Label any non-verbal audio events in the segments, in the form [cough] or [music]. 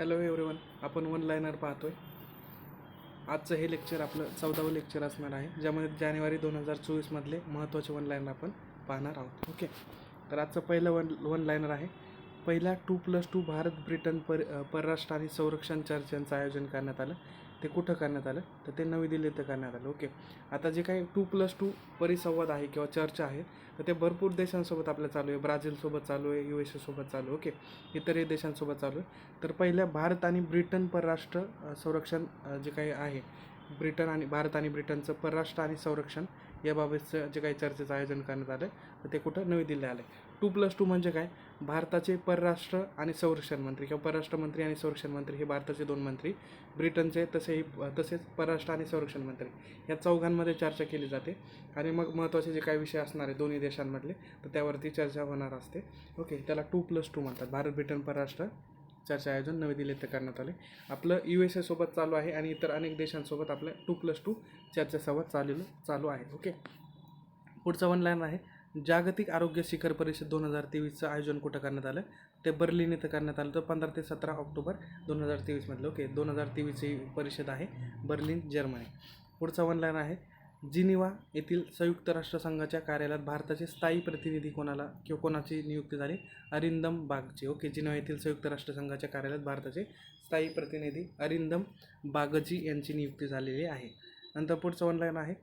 Hello everyone आपण one liner पाहतोय. आजचं हे लेक्चर आपलं चौदावं लेक्चर असणार आहे ज्यामध्ये जानेवारी दोन हजार चोवीसमधले महत्त्वाचे वन लायनर आपण पाहणार आहोत. ओके तर आजचं पहिलं वन वन लायनर आहे. पहिला two plus two Bharat Britain पर परराष्ट्र आणि संरक्षण चर्चांचं आयोजन करण्यात आलं. ते कुठं करण्यात आलं? तर ते नवी दिल्ली इथं करण्यात आलं. ओके आता जे काही टू प्लस टू परिसंवाद आहे किंवा चर्चा आहे तर ते भरपूर देशांसोबत आपलं चालू आहे. ब्राझीलसोबत चालू आहे यू एस एसोबत चालू आहे. ओके इतरही देशांसोबत चालू आहे. तर पहिल्या भारत आणि ब्रिटन परराष्ट्र संरक्षण जे काही आहे ब्रिटन आणि भारत आणि ब्रिटनचं परराष्ट्र आणि संरक्षण याबाबतचं जे काही चर्चेचं आयोजन करण्यात आलं तर ते कुठं? नवी दिल्ली आलं आहे टू प्लस टू म्हणजे काय? भारताचे परराष्ट्र आणि संरक्षण मंत्री किंवा परराष्ट्र मंत्री आणि संरक्षण मंत्री हे भारताचे दोन मंत्री ब्रिटनचे तसेही तसेच परराष्ट्र आणि संरक्षण मंत्री. या चौघांमध्ये चर्चा केली जाते आणि मग महत्त्वाचे जे काही विषय असणार आहे दोन्ही देशांमधले तर त्यावरती चर्चा होणार असते. ओके त्याला टू प्लस टू म्हणतात. भारत ब्रिटन परराष्ट्र चर्चा आयोजन नवी दिल्ली इथं करण्यात आले. आपलं यू एस एसोबत चालू आहे आणि इतर अनेक देशांसोबत आपलं टू प्लस टू चर्चेसोबत संवाद चालू चालू आहे ओके पुढचं वन लाईन आहे जागतिक आरोग्य शिखर परिषद दोन हजार तेवीसचं आयोजन कुठं करण्यात आलं? ते बर्लिन इथं करण्यात आलं तर पंधरा ते सतरा ऑक्टोबर दोन हजार तेवीसमधलं ओके दोन हजार तेवीसची परिषद आहे बर्लिन जर्मनी. पुढचा वन लाईन आहे जिनिवा येथील संयुक्त राष्ट्रसंघाच्या कार्यालयात भारताचे स्थायी प्रतिनिधी कोणाला किंवा कोणाची नियुक्ती झाली? अरिंदम बागची. ओके जिनिवा येथील संयुक्त राष्ट्रसंघाच्या कार्यालयात भारताचे स्थायी प्रतिनिधी अरिंदम बागची यांची नियुक्ती झालेली आहे. नंतर पुढचं ऑनलाईन आहे.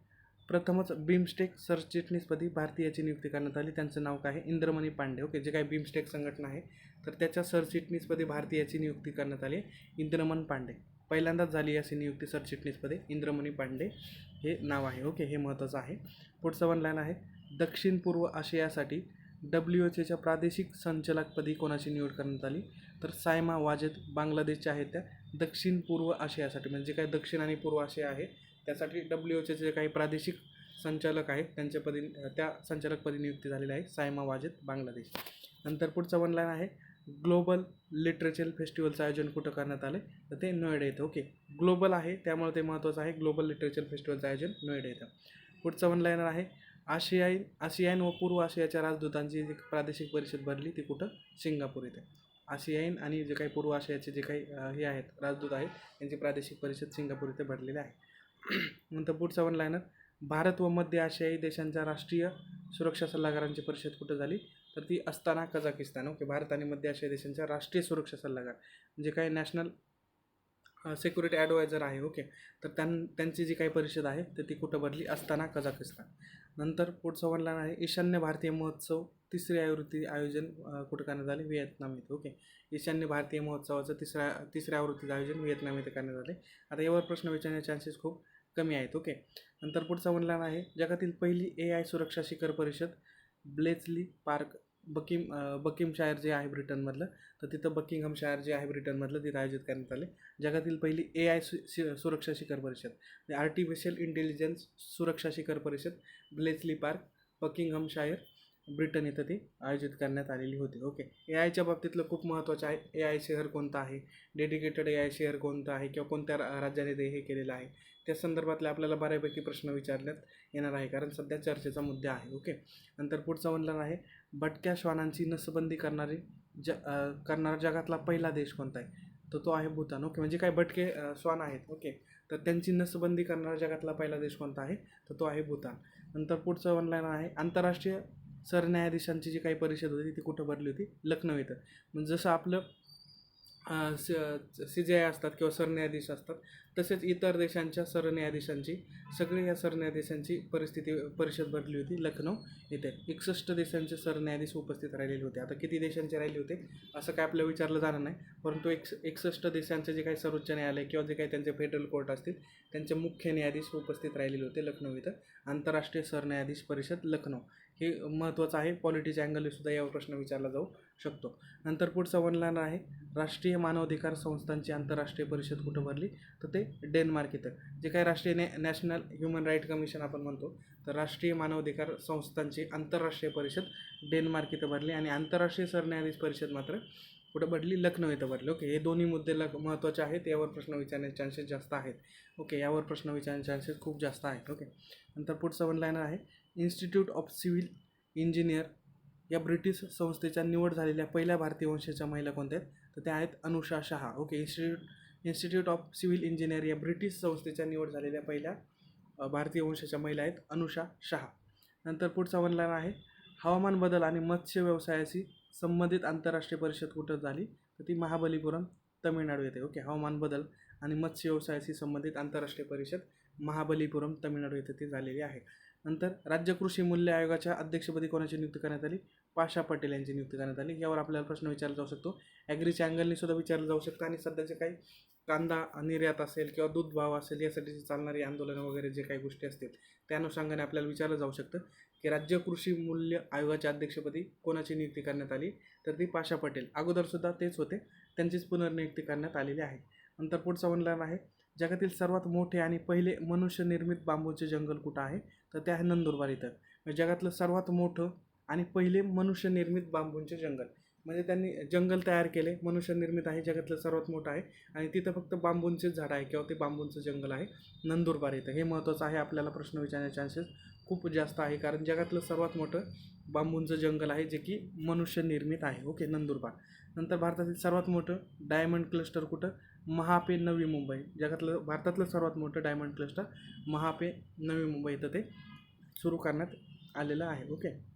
प्रथमच बिमस्टेक सरचिटणीसपदी भारतीयाची नियुक्ती करण्यात आली. त्यांचं नाव काय? आहे इंद्रमणी पांडे. ओके जे काही बिमस्टेक संघटना आहे तर त्याच्या सरचिटणीसपदी भारतीयाची नियुक्ती करण्यात आली इंद्रमन पांडे. पहिल्यांदाच झाली अशी नियुक्ती सरचिटणीसपदे इंद्रमणी पांडे हे नाव आहे. ओके हे महत्त्वाचं आहे. पुढचं वन लाईन आहे. दक्षिण पूर्व आशियासाठी डब्ल्यू एच एच्या प्रादेशिक संचालकपदी कोणाची निवड करण्यात आली? तर सायमा वाजेद बांगलादेशच्या आहेत त्या. दक्षिण पूर्व आशियासाठी म्हणजे काय दक्षिण आणि पूर्व आशिया आहे त्यासाठी डब्ल्यू एच जे काही प्रादेशिक संचालक आहेत त्यांच्यापदी त्या संचालकपदी नियुक्ती झालेली आहे सायमा वाजेद बांगलादेश. नंतर पुढचं वन लाईन आहे. ग्लोबल लिटरेचर फेस्टिवलचं आयोजन कुठं करण्यात आलं तर ते नोएडा येतं ओके. ग्लोबल आहे त्यामुळे ते महत्त्वाचं आहे. ग्लोबल लिटरेचर फेस्टिवलचं आयोजन नोएडा येतं. पुढचं वन लाईनर आहे. आशियाई आशियाईन व पूर्व आशियाच्या राजदूतांची जी प्रादेशिक परिषद भरली ती कुठं? सिंगापूर येते. आशियाईन आणि जे काही पूर्व आशियाचे जे काही हे आहेत राजदूत आहेत त्यांची प्रादेशिक परिषद सिंगापूर इथे भरलेली आहे. [clears throat] नंतर पुढचा वन लाईनर भारत व मध्य आशियाई देशांच्या राष्ट्रीय सुरक्षा सल्लागारांची परिषद कुठं झाली? तर ती असताना कझाकिस्तान ओके भारत आणि मध्य आशिया देशांच्या राष्ट्रीय सुरक्षा सल्लागार म्हणजे जे काही नॅशनल सिक्युरिटी ॲडवायझर आहे ओके. तर त्यां त्यांची जी काही परिषद आहे तर ती कुठं भरली? असताना कझाकिस्तान. नंतर पुढचं वन आहे ईशान्य भारतीय महोत्सव तिसरी आवृत्ती आयोजन कुठं करण्यात आले? व्हिएतनाम इथे ओके. ईशान्य भारतीय महोत्सवाचं तिसऱ्या तिसऱ्या आवृत्तीचं आयोजन व्हिएतनाम इथे करण्यात आले. आता यावर प्रश्न विचारण्याचे चान्सेस खूप कमी आहेत ओके. नंतर पुढचा वन आहे जगातील पहिली ए आय सुरक्षा शिखर परिषद ब्लेचली पार्क बकिम बकिम शायर जे आहे ब्रिटनमधलं तर तिथं बकिंगहम शायर जे आहे ब्रिटनमधलं तिथं आयोजित करण्यात आले. जगातील पहिली ए आय सु शि सुरक्षा शिखर परिषद म्हणजे आर्टिफिशियल इंटेलिजन्स सुरक्षा शिखर परिषद Bletchley Park Buckinghamshire Britain इथं ती आयोजित करण्यात आलेली होती. ओके. ए आयच्या बाबतीतलं खूप महत्त्वाचं आहे. ए आय शहर कोणतं आहे? डेडिकेटेड ए आय शहर कोणतं आहे? किंवा कोणत्या रा- राज्याने ते हे केलेलं आहे? त्या संदर्भातले आपल्याला बऱ्यापैकी प्रश्न विचारण्यात येणार आहे कारण सध्या चर्चेचा मुद्दा आहे. ओके. नंतर पुढचा म्हणणार आहे भटक्या श्वानांची नसबंदी करणारी ज करणारा जगातला पहिला देश कोणता आहे? तर तो आहे भूतान. ओके म्हणजे काय भटके श्वान आहेत. ओके तर त्यांची नसबंदी करणारा जगातला पहिला देश कोणता आहे? तर तो आहे भूतान. नंतर पुढचं ऑनलाईन आहे आंतरराष्ट्रीय सरन्यायाधीशांची जी काही परिषद होती ती कुठं भरली होती? लखनौ इथं. म्हणजे जसं आपलं सी जे आय असतात किंवा सरन्यायाधीश असतात तसेच इतर देशांच्या सरन्यायाधीशांची सगळी या सरन्यायाधीशांची परिस्थिती परिषद भरली होती लखनौ इथे. एकसष्ट देशांचे सरन्यायाधीश उपस्थित राहिलेले होते. आता किती देशांचे राहिले होते असं काय आपल्याला विचारलं जाणार नाही. परंतु एक एकसष्ट देशांचे जे काही सर्वोच्च न्यायालय किंवा जे काही त्यांचे फेडरल कोर्ट असतील त्यांचे मुख्य न्यायाधीश उपस्थित राहिलेले होते लखनौ इथं. आंतरराष्ट्रीय सरन्यायाधीश परिषद लखनौ. हे महत्त्वाचं आहे. पॉलिटिक्स अँगलसुद्धा यावर प्रश्न विचारला जाऊ. शकतो. नंतर पुढचा वनलाईन आहे राष्ट्रीय मानवाधिकार संस्थांची आंतरराष्ट्रीय परिषद कुठं भरली? तर ते डेन्मार्क इथं. जे काही राष्ट्रीय नॅ नॅशनल ह्युमन राईट कमिशन आपण म्हणतो तर राष्ट्रीय मानवाधिकार संस्थांची आंतरराष्ट्रीय परिषद डेन्मार्क इथं भरली आणि आंतरराष्ट्रीय सरन्यायाधीश परिषद मात्र कुठं भरली? लखनौ इथं भरली. ओके हे दोन्ही मुद्दे लग महत्त्वाचे आहेत. यावर प्रश्न विचारण्याचे चान्सेस जास्त आहेत. ओके यावर प्रश्न विचारण्याचे चान्सेस खूप जास्त आहेत. ओके नंतर पुढचं वन आहे इन्स्टिट्यूट ऑफ सिव्हिल इंजिनियर या ब्रिटिश संस्थेच्या निवड झालेल्या पहिल्या भारतीय वंशाच्या महिला कोणत्या आहेत? तर त्या आहेत Anusha Shah. Okay institute institute of civil engineer या ब्रिटिश संस्थेच्या निवड झालेल्या पहिल्या भारतीय वंशाच्या महिला आहेत अनुषा शहा. नंतर पुढचा वनलाईन आहे हवामान बदल आणि मत्स्य व्यवसायाशी संबंधित आंतरराष्ट्रीय परिषद कुठं झाली? तर ती महाबलीपुरम तमिळनाडू येथे ओके हवामान बदल आणि मत्स्य व्यवसायाशी संबंधित आंतरराष्ट्रीय परिषद महाबलीपुरम तमिळनाडू येथे ती झालेली आहे. नंतर राज्य कृषी मूल्य आयोगाच्या अध्यक्षपदी कोणाची नियुक्ती करण्यात आली? पाशा पटेल यांची नियुक्ती करण्यात आली. यावर आपल्याला प्रश्न विचारला जाऊ शकतो. ॲग्रीच्या अँगलने सुद्धा विचारलं जाऊ शकतं. आणि सध्याचे काही कांदा निर्यात असेल किंवा दूध भाव असेल यासाठी चालणारी आंदोलनं वगैरे जे काही गोष्टी असतील त्या अनुषंगाने आपल्याला विचारलं जाऊ शकतं की राज्य कृषी मूल्य आयोगाच्या अध्यक्षपदी कोणाची नियुक्ती करण्यात आली? तर ती पाशा पटेल. अगोदरसुद्धा तेच होते. त्यांचीच पुनर्नियुक्ती करण्यात आलेली आहे. नंतर पुढचा वनलाईन आहे जगातील सर्वात मोठे आणि पहिले मनुष्यनिर्मित बांबूचे जंगल कुठं आहे? तर ते आहे नंदुरबार इथं. म्हणजे जगातलं सर्वात मोठं आणि पहिले मनुष्यनिर्मित बांबूंचे जंगल. म्हणजे त्यांनी जंगल तयार केले. मनुष्यनिर्मित आहे जगातलं सर्वात मोठं आहे. आणि तिथं फक्त बांबूंचेच झाड आहे किंवा ते बांबूंचं जंगल आहे. नंदुरबार इथं. हे महत्त्वाचं आहे. आपल्याला प्रश्न विचारण्याचे चान्सेस खूप जास्त आहे. कारण जगातलं सर्वात मोठं बांबूंचं जंगल आहे जे की मनुष्यनिर्मित आहे. ओके नंदुरबार. नंतर भारतातील सर्वात मोठं डायमंड क्लस्टर कुठं? महापे नवी मुंबई. जगातलं भारतातलं सर्वात मोठं डायमंड क्लस्टर महापे नवी मुंबई इथं ते सुरू करण्यात आलेलं आहे. ओके.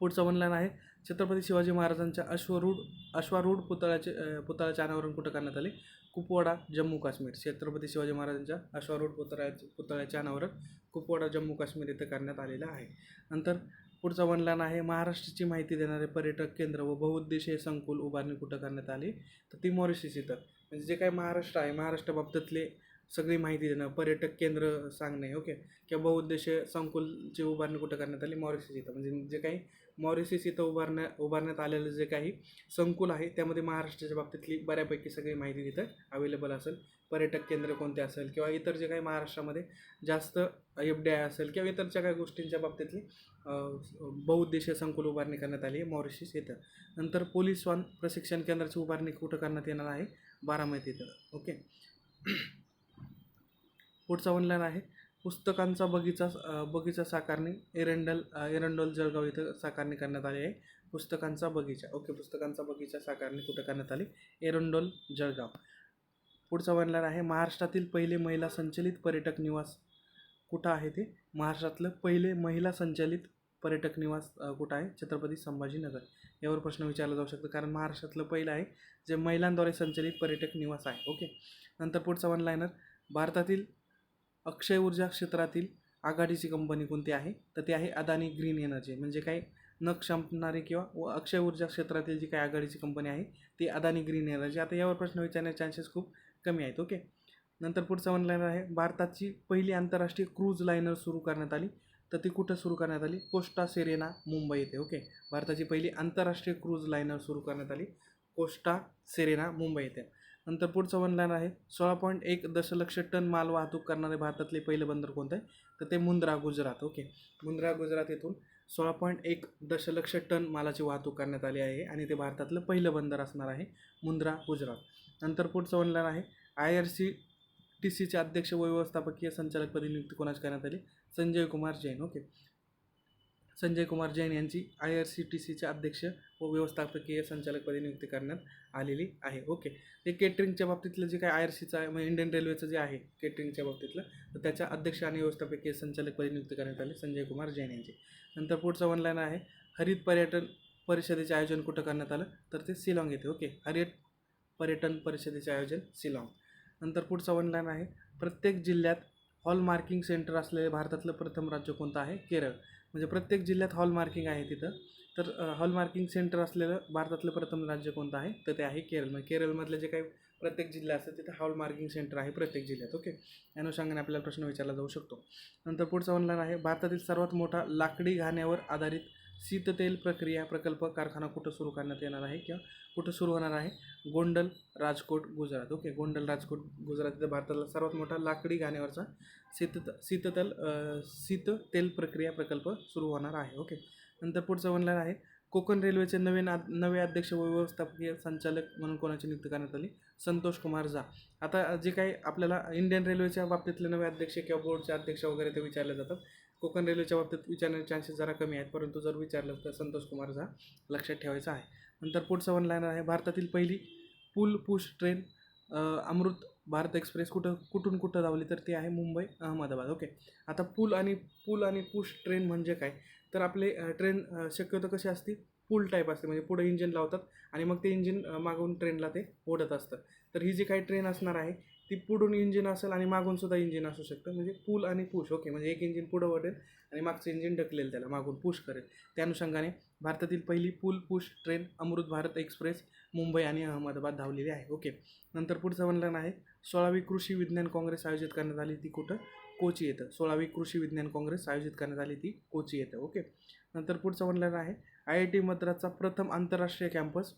पुढचं वनलाईन आहे छत्रपती शिवाजी महाराजांच्या अश्वरूढ अश्वारूढ पुतळ्याचे पुतळ्याचे अनावरण कुठं करण्यात आले? कुपवाडा जम्मू काश्मीर. छत्रपती शिवाजी महाराजांच्या अश्वारूढ पुतळ्याचे पुतळ्याचे अनावरण कुपवाडा जम्मू काश्मीर इथं करण्यात आलेलं आहे. नंतर पुढचा वनलान आहे महाराष्ट्राची माहिती देणारे पर्यटक केंद्र व बहुउद्देशीय संकुल उभारणी कुठं करण्यात आली? तर ती मॉरिशस इथं. म्हणजे जे काही महाराष्ट्र आहे महाराष्ट्राबाबतीतले सगळी माहिती देणं पर्यटक केंद्र सांगणे ओके? किंवा बहुउद्देशीय संकुलची उभारणी कुठं करण्यात आली? मॉरिशस इथं. म्हणजे जे काही मॉरिसिस इथं उभारण्या उभारण्यात आलेलं जे काही संकुल आहे त्यामध्ये महाराष्ट्राच्या बाबतीतली बऱ्यापैकी सगळी माहिती तिथं अवेलेबल असेल. पर्यटक केंद्र कोणते असेल किंवा इतर जे काही महाराष्ट्रामध्ये जास्त एफ डी आय असेल किंवा इतरच्या काही गोष्टींच्या बाबतीतली बहुउद्देशीय संकुल उभारणी करण्यात आली आहे मॉरिशिस इथं. नंतर पोलीस वाहन प्रशिक्षण केंद्राची उभारणी कुठं करण्यात येणार आहे? बारामती इथं ओके. पुढचा ऑनलाईन आहे. पुस्तकांचा बगीचा बगीचा साकारणी एरंडल एरंडोल जळगाव इथं साकारणी करण्यात आली आहे. पुस्तकांचा बगीचा ओके पुस्तकांचा बगीचा साकारणी कुठं करण्यात आली? एरंडोल जळगाव. पुढचा ऑनलाईन आहे महाराष्ट्रातील पहिले महिला संचलित पर्यटक निवास कुठं आहे ते? महाराष्ट्रातलं पहिले महिला संचलित पर्यटक निवास कुठं आहे? छत्रपती संभाजीनगर. यावर प्रश्न विचारला जाऊ शकतो कारण महाराष्ट्रातलं पहिलं आहे जे महिलांद्वारे संचलित पर्यटक निवास आहे ओके. नंतर पुढचा वन लायनर भारतातील अक्षय ऊर्जा क्षेत्रातील आघाडीची कंपनी कोणती आहे? तर ती आहे अदानी ग्रीन एनर्जी म्हणजे काही न क्षमणारी किंवा व अक्षय ऊर्जा क्षेत्रातील जी काही आघाडीची कंपनी आहे ती अदानी ग्रीन एनर्जी आता यावर प्रश्न विचारण्याचे चान्सेस खूप कमी आहेत ओके नंतर पुढचा म्हणलं आहे भारताची पहिली आंतरराष्ट्रीय क्रूज लायनर सुरू करण्यात आली. तर ती कुठं सुरू करण्यात आली? कोस्टा सेरेना मुंबई येथे ओके भारताची पहिली आंतरराष्ट्रीय क्रूज लायनर सुरू करण्यात आली. कोस्टा सेरेना मुंबई येथे. नंतर पुढचं वन लाईन आहे सोळा पॉईंट एक दशलक्ष टन माल वाहतूक करणारे भारतातले पहिलं बंदर कोणतं? आहे तर ते मुंद्रा गुजरात. ओके. मुंद्रा गुजरात येथून सोळा पॉईंट एक दशलक्ष टन मालाची वाहतूक करण्यात आली आहे आणि ते भारतातलं पहिलं बंदर असणार आहे मुंद्रा गुजरात. नंतर पुढचं वन लाईन आहे आय आर सी टी सीचे अध्यक्ष व व्यवस्थापकीय संचालकपदी नियुक्ती कोणाची करण्यात आली? संजय कुमार जैन. ओके. संजय कुमार जैन यांची आय आर सी टी सीचे अध्यक्ष व व्यवस्थापकीय संचालकपदी नियुक्ती करण्यात आलेली आहे. ओके. ते केटरिंगच्या बाबतीतलं जे काय आय आर सीचं आहे म्हणजे इंडियन रेल्वेचं जे आहे केटरिंगच्या बाबतीतलं तर त्याच्या अध्यक्ष आणि व्यवस्थापकीय संचालकपदी नियुक्ती करण्यात आली संजय कुमार जैन यांची. नंतर पुढचं वन लाईन आहे हरित पर्यटन परिषदेचे आयोजन कुठं करण्यात आलं? तर ते शिलाँग येथे. ओके. हरित पर्यटन परिषदेचे आयोजन शिलाँग. नंतर पुढचा वन लाईन आहे प्रत्येक जिल्ह्यात हॉल मार्किंग सेंटर असलेले भारतातलं प्रथम राज्य कोणतं आहे? केरळ. म्हणजे प्रत्येक जिल्ह्यात हॉलमार्किंग आहे तिथं. तर हॉलमार्किंग सेंटर असलेलं भारतातलं प्रथम राज्य कोणतं आहे? तर ते आहे केरळ. म्हणजे केरळमधले जे काही प्रत्येक जिल्हा असतात तिथं हॉलमार्किंग सेंटर आहे प्रत्येक जिल्ह्यात ओके अनुषंगाने आपल्याला प्रश्न विचारला जाऊ शकतो. नंतर पुढचा ऑनलाईन आहे भारतातील सर्वात मोठा लाकडी घाण्यावर आधारित शीततेल प्रक्रिया प्रकल्प कारखाना कुठं सुरू करण्यात येणार आहे किंवा कुठं सुरू होणार आहे? गोंडल राजकोट गुजरात. ओके गोंडल राजकोट गुजरात इथं भारतातला सर्वात मोठा लाकडी घाण्यावरचा शीत शीततल शीततेल प्रक्रिया प्रकल्प सुरू होणार आहे. ओके नंतर पुढचं म्हणणार आहे कोकण रेल्वेचे नवीन आ नवे अध्यक्ष व व्यवस्थापकीय संचालक म्हणून कोणाची नियुक्ती करण्यात आली? संतोष कुमार झा. आता जे काही आपल्याला इंडियन रेल्वेच्या बाबतीतले नवे अध्यक्ष किंवा बोर्डचे अध्यक्ष वगैरे ते विचारले जातात. कोकण रेल्वेच्या बाबतीत विचारण्याचे चान्सेस जरा कमी आहेत परंतु जर विचारलं तर संतोष कुमार झा लक्षात ठेवायचं आहे. नंतर पुढचं वन लाईनर आहे भारतातील पहिली pull push train Amrit Bharat express कुठं कुठून कुठं धावली तर ती आहे मुंबई अहमदाबाद. ओके. आता पूल आणि पूल आणि पुश ट्रेन म्हणजे काय? तर आपले ट्रेन शक्यतो कशी असते पूल टाईप असते. म्हणजे पुढे इंजिन लावतात आणि मग ते इंजिन मागून ट्रेनला ते ओढत असतं. तर ही जी काही ट्रेन असणार आहे ती पुढून इंजिन असेल आणि मागून सुद्धा इंजिन असू शकतं. म्हणजे पूल आणि पुश ओके म्हणजे एक इंजिन पुढं वडेल आणि मागचं इंजिन ढकलेल त्याला मागून पुश करेल. त्या अनुषंगाने भारतातील पहिली pull push train Amrit Bharat express Mumbai आणि अहमदाबाद धावलेली आहे. ओके नंतर पुढचं म्हणलं आहे सोळावी कृषी विज्ञान काँग्रेस आयोजित करण्यात आली ती कुठं? कोची येतं. सोळावी कृषी विज्ञान काँग्रेस आयोजित करण्यात आली ती कोची येतं. ओके. नंतर पुढचं म्हणलेलं आहे आय आय टी मद्रासचा प्रथम आंतरराष्ट्रीय कॅम्पस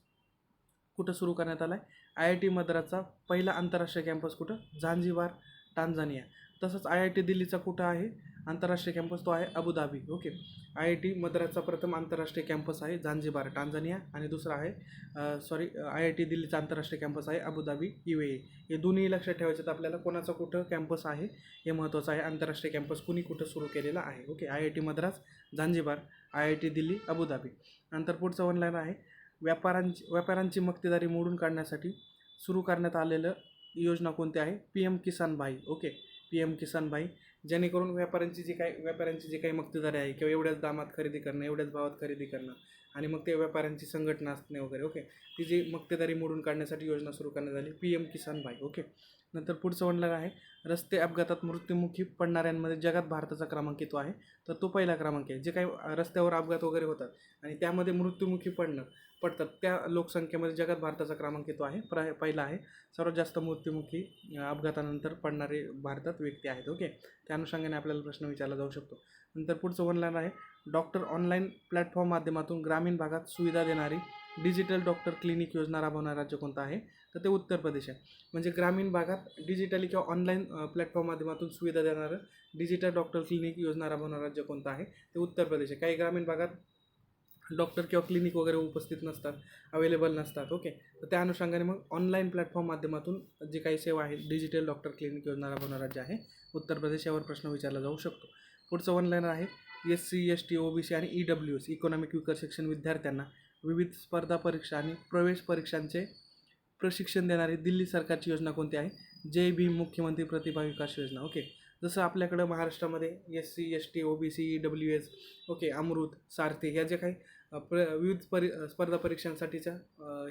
कुठं सुरू करण्यात आला आहे आय आय टी मद्रासचा पहिला आंतरराष्ट्रीय कॅम्पस कुठं? झांझीवार टांझानिया तसंच आय आय टी दिल्लीचा कुठं आहे? आंतरराष्ट्रीय कॅम्पस तो आहे Abu Dhabi okay. I I T मद्रासचा प्रथम आंतरराष्ट्रीय कॅम्पस आहे झांझिबार टांझानिया. आणि दुसरा आहे सॉरी आय आय टी दिल्लीचा आंतरराष्ट्रीय कॅम्पस आहे अबुधाबी यू ए हे दोन्ही लक्षात ठेवायचं आपल्याला कोणाचा कुठं कॅम्पस आहे? हे महत्त्वाचं आहे. आंतरराष्ट्रीय कॅम्पस कुणी कुठं सुरू केलेला आहे? Okay. I I T Madras Zanzibar I I T Delhi Abu Dhabi नंतर पुढचं ऑनलाईन आहे. व्यापारांची व्यापाऱ्यांची मक्तेदारी मोडून काढण्यासाठी सुरू करण्यात आलेलं योजना कोणती आहे? पी एम किसान भाई ओके. पी एम किसान भाई जेणेकरून व्यापाऱ्यांची जी काही व्यापाऱ्यांची जी काही मक्तेदारी आहे किंवा एवढ्याच दामात खरेदी करणं एवढ्याच भावात खरेदी करणं आणि मग ते व्यापाऱ्यांची संघटना असणे वगैरे. ओके. ती जी मक्तेदारी मोडून काढण्यासाठी योजना सुरू करण्यात आली पी एम किसान भाई ओके. नंतर पुढचं म्हणलं आहे रस्ते अपघातात मृत्युमुखी पडणाऱ्यांमध्ये जगात भारताचा क्रमांक येतो आहे. तर तो पहिला क्रमांक आहे. जे काही रस्त्यावर अपघात वगैरे होतात आणि त्यामध्ये मृत्युमुखी पडणं पडतात. त्या लोकसंख्येमध्ये जगात भारताचा क्रमांक येतो आहे. प्रा पहिला आहे सर्वात जास्त मृत्युमुखी अपघातानंतर पडणारे भारतात व्यक्ती आहेत. ओके? त्या अनुषंगाने आपल्याला प्रश्न विचारला जाऊ शकतो. नंतर पुढचं वनलाईन आहे. डॉक्टर ऑनलाईन प्लॅटफॉर्म माध्यमातून ग्रामीण भागात सुविधा देणारी डिजिटल डॉक्टर क्लिनिक योजना राबवणारं राज्य कोणतं आहे? तर ते उत्तर प्रदेश आहे. म्हणजे ग्रामीण भागात डिजिटली किंवा ऑनलाईन प्लॅटफॉर्म माध्यमातून सुविधा देणारं डिजिटल डॉक्टर क्लिनिक योजना राबवणारं राज्य कोणतं आहे? ते उत्तर प्रदेश आहे. काही ग्रामीण भागात डॉक्टर किंवा क्लिनिक वगैरे उपस्थित नसतात अवेलेबल नसतात ओके तर त्या अनुषंगाने मग ऑनलाईन प्लॅटफॉर्म माध्यमातून जी काही सेवा आहे डिजिटल डॉक्टर क्लिनिक योजना राबवणारं राज्य आहे उत्तर प्रदेश यावर प्रश्न विचारला जाऊ शकतो. पुढचं ऑनलाईन आहे S C S T O B C आणि E W S economic weaker शिक्षण विद्यार्थ्यांना विविध स्पर्धा परीक्षा आणि प्रवेश परीक्षांचे प्रशिक्षण देणारी दिल्ली सरकारची योजना कोणती आहे? जय भीम मुख्यमंत्री प्रतिभा विकास योजना ओके जसं आपल्याकडं महाराष्ट्रामध्ये S C S T O B C E W S okay Amrit Sarathi ह्या ज्या काही प्र विविध परी स्पर्धा परीक्षांसाठीच्या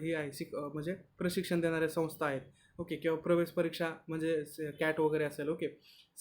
हे आहे शिक म्हणजे प्रशिक्षण देणाऱ्या संस्था आहेत. ओके किंवा प्रवेश परीक्षा म्हणजे कॅट वगैरे असेल ओके.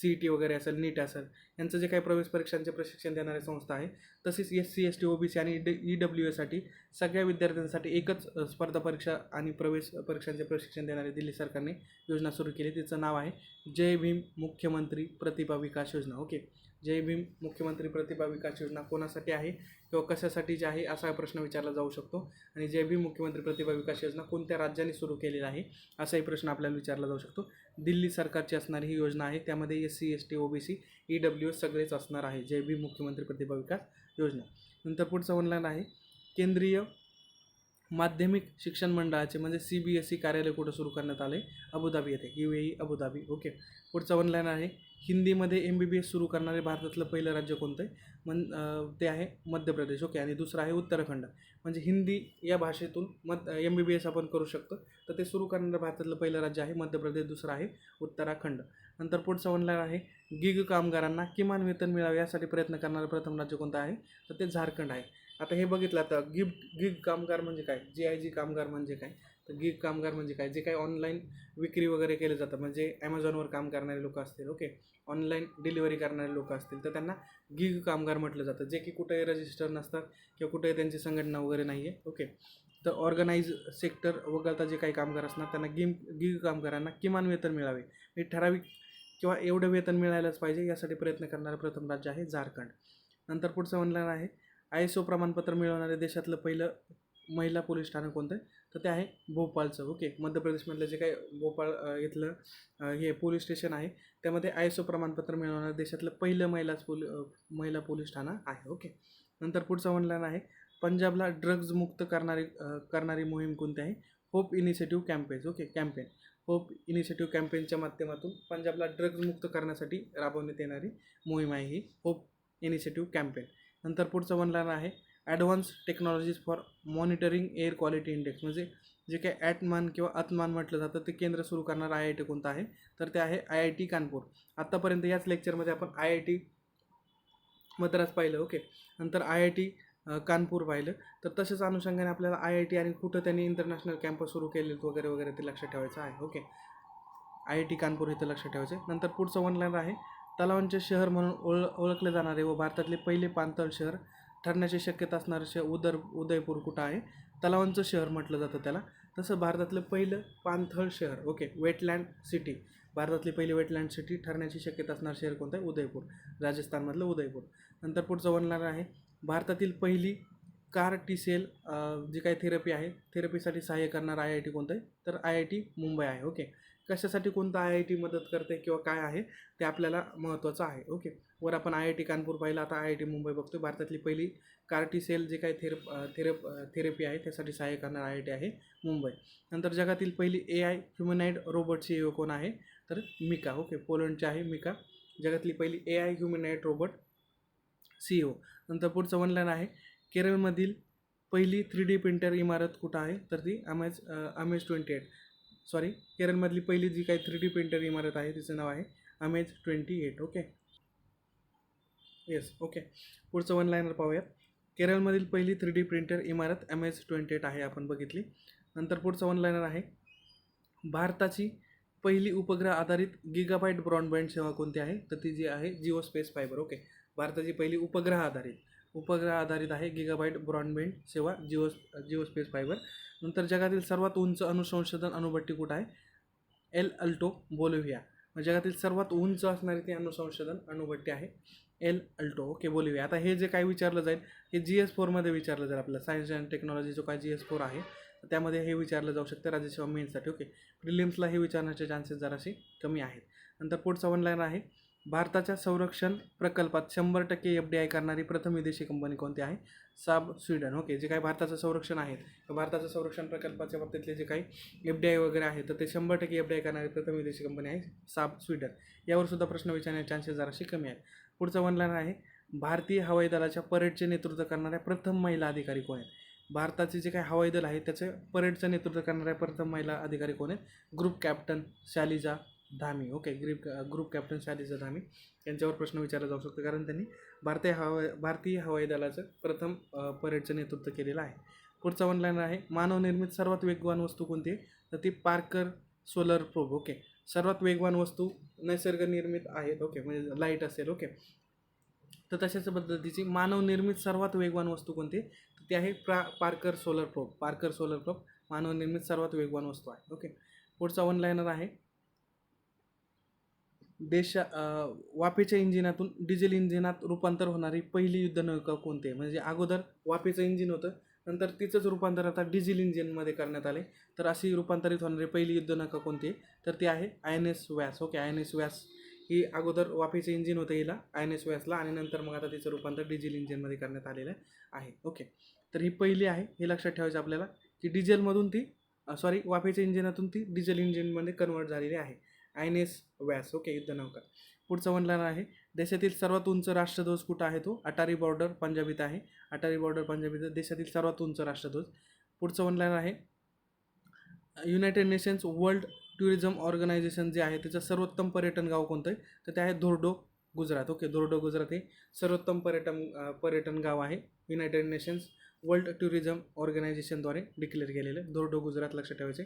सी ई टी वगैरे असेल नीट असेल यांचं जे काही प्रवेश परीक्षांचे प्रशिक्षण देणाऱ्या संस्था आहे तसेच S C S T O B C आणि ई डब्ल्यू एसाठी सगळ्या विद्यार्थ्यांसाठी एकच स्पर्धा परीक्षा आणि प्रवेश परीक्षांचे प्रशिक्षण देणारी दिल्ली सरकारने योजना सुरू केली. तिचं नाव आहे जय भीम मुख्यमंत्री प्रतिभा विकास योजना. ओके. जय भीम मुख्यमंत्री प्रतिभा विकास योजना कोणासाठी आहे किंवा कशासाठीची आहे असा प्रश्न विचारला जाऊ शकतो. आणि जय भीम मुख्यमंत्री प्रतिभा विकास योजना कोणत्या राज्याने सुरू केलेला आहे असाही प्रश्न आपल्याला विचारला जाऊ शकतो. दिल्ली सरकारची असणारी ही योजना आहे त्यामध्ये S C S T O B C E W S सगळेच असणार आहे जय भीम मुख्यमंत्री प्रतिभा विकास योजना. नंतर पुढचं ऑनलाईन आहे. केंद्रीय माध्यमिक शिक्षण मंडळाचे म्हणजे सी बी एस ई कार्यालय कुठं सुरू करण्यात आले अबुधाबी येथे. U A E Abu Dhabi. Okay. पुढचं ऑनलाईन आहे. हिंदीमध्ये एम बी बी एस सुरू करणारे भारतातलं पहिलं राज्य कोणतं आहे? मन ते आहे मध्य प्रदेश. ओके. आणि दुसरं आहे उत्तराखंड. म्हणजे हिंदी या भाषेतून मध एम बी बी एस आपण करू शकतो. तर ते सुरू करणारं भारतातलं पहिलं राज्य आहे मध्य प्रदेश. दुसरं आहे उत्तराखंड. नंतर पुढचं ऑनलाईन आहे गिग कामगारांना किमान वेतन मिळावे यासाठी प्रयत्न करणारं प्रथम राज्य कोणतं आहे? तर ते झारखंड आहे. आता हे बघितलं आता गिग गिग कामगार म्हणजे काय? जी आय जी कामगार म्हणजे काय? तर गिग कामगार म्हणजे काय? जे काही ऑनलाईन विक्री वगैरे केलं जातं म्हणजे ॲमेझॉनवर काम करणारे लोक असतील ओके ऑनलाईन डिलिव्हरी करणारे लोक असतील तर त्यांना गिग कामगार म्हटलं जातं जे की कुठेही रजिस्टर नसतात किंवा कुठेही त्यांची संघटना वगैरे नाही आहे ओके तर ऑर्गनाईज सेक्टर वगळता जे काही कामगार असणार त्यांना गिम गिग कामगारांना किमान वेतन मिळावे. हे ठराविक किंवा एवढं वेतन मिळायलाच पाहिजे यासाठी प्रयत्न करणारं प्रथम राज्य आहे झारखंड. नंतर पुढचं ऑनलाईन आहे आय एस ओ प्रमाणपत्र मिळवणारे देशातलं पहिलं महिला पोलीस ठाणं कोणतं आहे? तर ते आहे भोपाळचं. ओके. मध्य प्रदेशमधलं जे काही भोपाळ इथलं हे पोलीस स्टेशन आहे त्यामध्ये आय एस ओ प्रमाणपत्र मिळवणारं देशातलं पहिलं महिलाच पोली महिला पोलीस ठाणं आहे. ओके. नंतर पुढचं ऑनलाईन आहे पंजाबला ड्रग्ज मुक्त करणारी करणारी मोहीम कोणती आहे? Hope initiative campaigns okay. Campaign. Hope initiative कॅम्पेनच्या माध्यमातून पंजाबला ड्रग्ज मुक्त करण्यासाठी राबवण्यात येणारी मोहीम आहे ही. Hope initiative campaign. नंतर पुढचं वन लाईन आहे advance technologies for monitoring air quality index म्हणजे जे काही ॲटमान किंवा अतमान म्हटलं जातं ते केंद्र सुरू करणारं आय आय टी कोणतं आहे? तर ते आहे आय आय टी कानपूर. आत्तापर्यंत याच लेक्चरमध्ये आपण आय आय टी मद्रास पाहिलं ओके. नंतर आय आय टी कानपूर पाहिलं. तर तसेच अनुषंगाने आपल्याला आय आय टी आणि कुठं त्यांनी इंटरनॅशनल कॅम्पस सुरू केलेत वगैरे वगैरे ते लक्षात ठेवायचं आहे okay. I I T Kanpur इथं लक्षात ठेवायचं आहे. नंतर पुढचं वन लाईन आहे तलावांचे शहर म्हणून ओळ ओळखले जाणारे व भारतातले पहिले पाणथळ शहर ठरण्याची शक्यता असणारं शहर उदर उदयपूर कुठं आहे? तलावांचं शहर म्हटलं जातं त्याला. तसं भारतातलं पहिलं पाणथळ शहर ओके वेटलँड सिटी. भारतातली पहिली वेटलँड सिटी ठरण्याची शक्यता असणारं शहर कोणतं आहे? उदयपूर राजस्थानमधलं उदयपूर. नंतर पुढचं बनणार आहे भारतातील पहिली कार टी सेल जी काही थेरपी आहे थेरपीसाठी सहाय्य करणार आय आय टी कोणतं आहे? तर आय आय टी मुंबई आहे ओके. कशासाठी कोणतं आय आय टी मदत करते किंवा काय आहे ते आपल्याला महत्त्वाचं आहे. ओके. वर आपण आय आय टी कानपूर पाहिलं आता आय आय टी मुंबई बघतो भारतातली पहिली कार्टी सेल जे काही थेरप थेरप थेरपी आहे त्यासाठी सहाय्य करणार आय आय टी आहे मुंबई. नंतर जगातील पहिली A I humanoid robot C O कोण आहे? तर मिका. ओके. पोलंडचे आहे मिका. जगातली पहिली A I humanoid robot C O नंतर पुढचं वन आहे. केरळमधील पहिली थ्री डी प्रिंटर इमारत कुठं आहे? तर ती amaze amaze twenty eight sorry केरळमधली पहिली जी काही थ्री डी प्रिंटर इमारत आहे तिचं नाव आहे amaze twenty eight okay yes okay पुढचं वन लाईनर पाहूयात. केरळमधील पहिली थ्री डी प्रिंटर इमारत एम एस ट्वेंटी एट आहे आपण बघितली. नंतर पुढचं वन लाईनर आहे. भारताची पहिली उपग्रह आधारित गिगाबाईट ब्रॉडबँड सेवा कोणती आहे? तर ती जी आहे जिओ स्पेस फायबर ओके भारताची पहिली उपग्रह आधारित उपग्रह आधारित आहे गिगाबाईट ब्रॉडबँड सेवा जिओ जिओ स्पेस फायबर नंतर जगातील सर्वात उंच अणुसंशोधन अणुभट्टी कुठं आहे? El Alto Bolivia. म्हणजे जगातील सर्वात उंच असणारी ती अणुसंशोधन अणुभट्टी आहे एल अल्टो. Okay Bolivia. आता हे जे काही विचारलं जाईल हे जी एस फोरमध्ये विचारलं जाईल आपल्याला. सायन्स अँड टेक्नॉलॉजी जो काय जी एस फोर आहे त्यामध्ये हे विचारलं जाऊ शकतं राजेशिवा मेनसाठी. ओके. प्रिलिम्सला हे विचारण्याचे चान्सेस जरासे कमी आहेत. नंतर पुढचा वन लाईन आहे भारताच्या संरक्षण प्रकल्पात शंभर टक्के एफ डी आय करणारी प्रथम विदेशी कंपनी कोणती आहे? साब स्वीडन. ओके जे काही भारताचं संरक्षण आहे भारताचं संरक्षण प्रकल्पाच्या बाबतीतले जे काही एफ डी आय वगैरे आहे तर ते शंभर टक्के एफ डी आय करणारी प्रथम विदेशी कंपनी आहे साब स्वीडन. यावर सुद्धा प्रश्न विचारण्याचे चान्सेस जराशी कमी आहेत. पुढचं वन आहे भारतीय हवाई दलाच्या परेडचे नेतृत्व करणाऱ्या प्रथम महिला अधिकारी कोण आहेत? भारताचे जे काही हवाई दल आहे त्याचे परेडचं नेतृत्व करणाऱ्या प्रथम महिला अधिकारी कोण आहेत? Group captain Shaliza Dhami okay group group captain Shaliza Dhami. यांच्यावर प्रश्न विचारला जाऊ शकतो कारण त्यांनी भारतीय हवाई भारतीय हवाई दलाचं प्रथम uh, परेडचं नेतृत्व केलेलं आहे. पुढचा वन लाईन आहे मानवनिर्मित सर्वात वेगवान वस्तू कोणती आहे? तर ती पार्कर सोलर प्रोब ओके सर्वात वेगवान वस्तू नैसर्गनिर्मित आहेत ओके म्हणजे लाइट असेल ओके तर तशाच पद्धतीची मानवनिर्मित सर्वात वेगवान वस्तू कोणती तर ती आहे प्रा Parker solar probe Parker solar probe मानवनिर्मित सर्वात वेगवान वस्तू आहे ओके पुढचा वन लाईनर आहे देशा वाफेच्या इंजिनातून डिझेल इंजिनात रूपांतर होणारी पहिली युद्धनौका कोणती आहे? म्हणजे अगोदर वाफेचं इंजिन होतं नंतर तिचंच रूपांतर आता डिझेल इंजिनमध्ये करण्यात आले तर अशी रूपांतरित होणारी पहिली युद्धनौका कोणती आहे? तर ती आहे I N S Vyas. Okay I N S Vyas ही अगोदर वाफेचं इंजिन होतं हिला आय एन एस व्यासला आणि नंतर मग आता तिचं रूपांतर डिझेल इंजिनमध्ये करण्यात आलेलं आहे. ओके तर ही पहिली आहे. हे लक्षात ठेवायचं आपल्याला की डिझेलमधून ती सॉरी वाफेच्या इंजिनातून ती डिझेल इंजिनमध्ये कन्वर्ट झालेली आहे. I S Vyas. ओके युद्धनौका पुढचं म्हणणार आहे. देशातील सर्वात उंच राष्ट्रध्वज कुठं आहे तो? अटारी बॉर्डर पंजाबीत आहे. अटारी बॉर्डर पंजाबीत देशातील सर्वात उंच राष्ट्रध्वज. पुढचं वन आहे. United Nations world tourism organisation जे आहे त्याचं सर्वोत्तम पर्यटन गाव कोणतं आहे? तर ते आहे धोर्डो गुजरात. ओके धोर्डो गुजरात हे सर्वोत्तम पर्यटन पर्यटन गाव आहे. युनायटेड नेशन्स वर्ल्ड टुरिझम ऑर्गनायझेशनद्वारे डिक्लेअर केलेलं धोर्डो गुजरात लक्षात ठेवायचे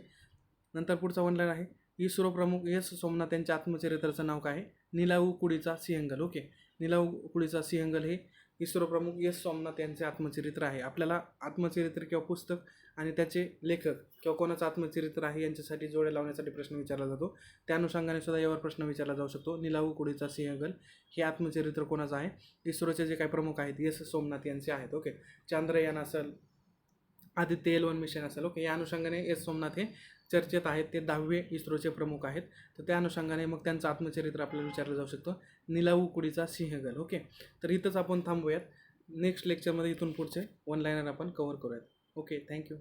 नंतर पुढचा वन आहे. इस्रो प्रमुख एस सोमनाथ यांच्या आत्मचरित्राचं नाव काय? आहे निलाऊ कुडीचा सिंहगल. ओके. निलाऊ कुडीचा सिंहगल हे इस्रो प्रमुख एस सोमनाथ यांचे आत्मचरित्र आहे. आपल्याला आत्मचरित्र किंवा पुस्तक आणि त्याचे लेखक किंवा कोणाचं आत्मचरित्र आहे यांच्यासाठी जोड्या लावण्यासाठी प्रश्न विचारला जातो. त्या अनुषंगाने सुद्धा यावर प्रश्न विचारला जाऊ शकतो. निलाऊ कुडीचा सिंहगल हे आत्मचरित्र कोणाचं आहे? इस्रोचे जे काही प्रमुख आहेत एस सोमनाथ यांचे आहेत. ओके. चांद्रयान असेल आदित्य एल वन मिशन असेल. ओके. या अनुषंगाने एस सोमनाथ हे चर्चेत आहेत ते दहावे इस्रोचे प्रमुख आहेत. तर त्या अनुषंगाने मग त्यांचं आत्मचरित्र आपल्याला विचारलं जाऊ शकतं. निलाऊ कुडीचा सिंहगल ओके? तर इथंच आपण थांबूयात. नेक्स्ट लेक्चरमध्ये इथून पुढचे वन लाईनर आपण कवर करूयात. Okay thank you